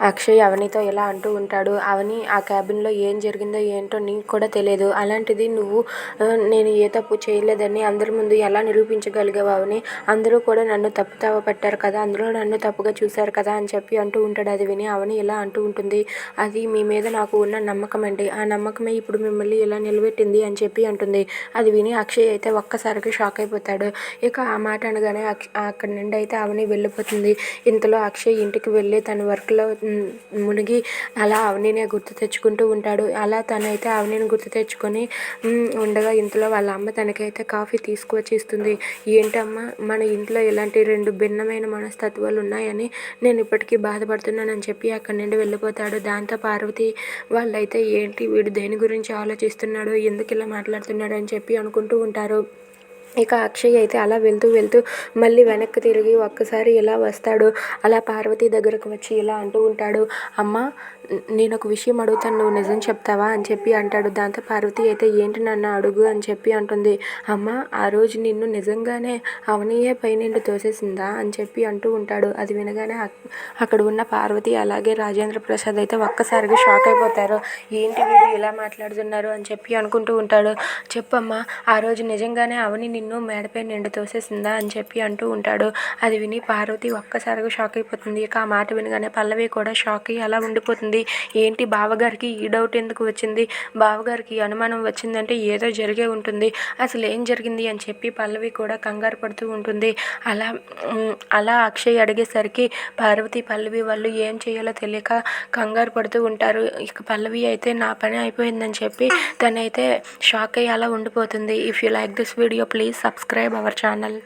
అక్షయ్ అవనితో ఇలా అంటూ ఉంటాడు అవని ఆ క్యాబిన్లో ఏం జరిగిందో ఏంటో నీకు కూడా తెలియదు. అలాంటిది నువ్వు నేను ఏ తప్పు చేయలేదని అందరి ముందు ఎలా నిరూపించగలిగావు అవని? అందరూ కూడా నన్ను తప్పుతావ పట్టారు కదా అందులో నన్ను తప్పుగా చూశారు కదా అని చెప్పి అంటూ ఉంటాడు అది విని అవని ఇలా అంటూ ఉంటుంది. అది మీ మీద నాకు ఉన్న నమ్మకం అండి. ఆ నమ్మకమే ఇప్పుడు మిమ్మల్ని ఇలా నిలబెట్టింది అని చెప్పి అంటుంది. అది విని అక్షయ్ అయితే ఒక్కసారిగా షాక్ అయిపోతాడు. ఇక ఆ మాట అనగానే అక్ష- అక్కడి నుండి అయితే అవని వెళ్ళిపోతుంది. ఇంతలో అక్షయ్ ఇంటికి వెళ్ళి తన వర్క్లో మునిగి అలా అవనినే గుర్తు తెచ్చుకుంటూ ఉంటాడు. అలా తనైతే అవనిని గుర్తు తెచ్చుకొని ఉండగా ఇంతలో వాళ్ళ అమ్మ తనకైతే కాఫీ తీసుకువచ్చి ఇస్తుంది. ఏంటమ్మా మన ఇంట్లో ఇలాంటి రెండు భిన్నమైన మనస్తత్వాలు ఉన్నాయని నేను ఇప్పటికీ బాధపడుతున్నానని చెప్పి అక్కడి నుండి వెళ్ళిపోతాడు. దాంతో పార్వతి వాళ్ళైతే ఏంటి వీడు దేని గురించి ఆలోచిస్తున్నాడు ఎందుకు ఇలా మాట్లాడుతున్నాడు అని చెప్పి అనుకుంటూ ఉంటారు. ఇక అక్షయ్ అయితే అలా వెళ్తూ వెళ్తూ మళ్ళీ వెనక్కి తిరిగి ఒక్కసారి ఇలా వస్తాడు. అలా పార్వతి దగ్గరకు వచ్చి ఇలా అంటూ ఉంటాడు. అమ్మ నేను ఒక విషయం అడుగుతాను. నువ్వు నిజం చెప్తావా? అని చెప్పి అంటాడు. దాంతో పార్వతి అయితే ఏంటి నన్ను అడుగు? అని చెప్పి అంటుంది. అమ్మ ఆ రోజు నిన్ను నిజంగానే అవనియే పైనుండి తోసేసిందా? అని చెప్పి అంటూ ఉంటాడు. అది వినగానే అక్కడ ఉన్న పార్వతి అలాగే రాజేంద్ర ప్రసాద్ అయితే ఒక్కసారిగా షాక్ అయిపోతారు. ఏంటి వీడు ఇలా మాట్లాడుతున్నారు? అని చెప్పి అనుకుంటూ ఉంటాడు. చెప్పమ్మా ఆ రోజు నిజంగానే అవని నిన్ను మేడపై నిండు తోసేసిందా అని చెప్పి అంటూ ఉంటాడు. అది విని పార్వతి ఒక్కసారిగా షాక్ అయిపోతుంది. ఇక ఆ మాట వినగానే పల్లవి కూడా షాక్ అయ్యి అలా ఉండిపోతుంది. ఏంటి బావగారికి ఈ డౌట్ ఎందుకు వచ్చింది? బావగారికి అనుమానం వచ్చిందంటే ఏదో జరిగే ఉంటుంది. అసలు ఏం జరిగింది అని చెప్పి పల్లవి కూడా కంగారు పడుతూ ఉంటుంది. అలా అలా అక్షయ్ అడిగేసరికి పార్వతి పల్లవి వాళ్ళు ఏం చేయాలో తెలియక కంగారు పడుతూ ఉంటారు. ఇక పల్లవి అయితే నా పని అయిపోయిందని చెప్పి తనైతే షాక్ అయ్యి అలా ఉండిపోతుంది. If you like this video please subscribe our channel